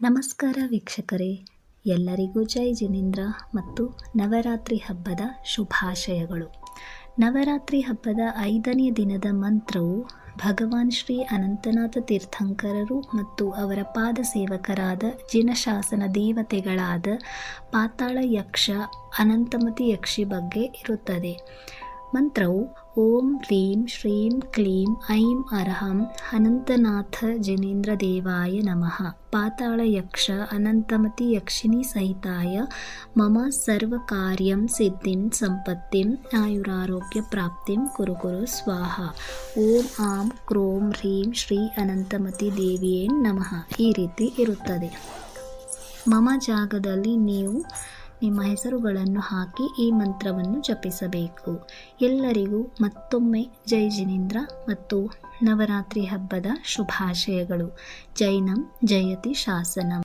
ನಮಸ್ಕಾರ ವೀಕ್ಷಕರೇ. ಎಲ್ಲರಿಗೂ ಜೈ ಜಿನೇಂದ್ರ ಮತ್ತು ನವರಾತ್ರಿ ಹಬ್ಬದ ಶುಭಾಶಯಗಳು. ನವರಾತ್ರಿ ಹಬ್ಬದ ಐದನೇ ದಿನದ ಮಂತ್ರವು ಭಗವಾನ್ ಶ್ರೀ ಅನಂತನಾಥ ತೀರ್ಥಂಕರರು ಮತ್ತು ಅವರ ಪಾದ ಸೇವಕರಾದ ಜಿನಶಾಸನ ದೇವತೆಗಳಾದ ಪಾತಾಳ ಯಕ್ಷ ಅನಂತಮತಿ ಯಕ್ಷಿ ಬಗ್ಗೆ ಇರುತ್ತದೆ. ಮಂತ್ರವು ಓಂ ಹ್ರೀಂ ಶ್ರೀಂ ಕ್ಲೀಂ ಐಂ ಅರ್ಹಂ ಅನಂತನಾಥ ಜನೇಂದ್ರ ದೇವಾಯ ನಮಃ. ಪಾತಾಳ ಯಕ್ಷ ಅನಂತಮತಿ ಯಕ್ಷಿಣಿ ಸಹಿತಾಯ ಮಮ ಸರ್ವಕಾರ್ಯಂ ಸಿದ್ಧಿಂ ಸಂಪತ್ತಿಂ ಆಯುರಾರೋಗ್ಯ ಪ್ರಾಪ್ತಿಂ ಕುರು ಕುರು ಸ್ವಾಹ. ಓಂ ಆಂ ಕ್ರೋಂ ಹ್ರೀಂ ಶ್ರೀ ಅನಂತಮತಿ ದೇವಿಯೇ ನಮಃ. ಈ ರೀತಿ ಇರುತ್ತದೆ. ಮಮ ಜಾಗದಲ್ಲಿ ನೀವು ನಿಮ್ಮ ಹೆಸರುಗಳನ್ನು ಹಾಕಿ ಈ ಮಂತ್ರವನ್ನು ಜಪಿಸಬೇಕು. ಎಲ್ಲರಿಗೂ ಮತ್ತೊಮ್ಮೆ ಜೈ ಜಿನೇಂದ್ರ ಮತ್ತು ನವರಾತ್ರಿ ಹಬ್ಬದ ಶುಭಾಶಯಗಳು. ಜೈನಂ ಜಯತಿ ಶಾಸನಂ.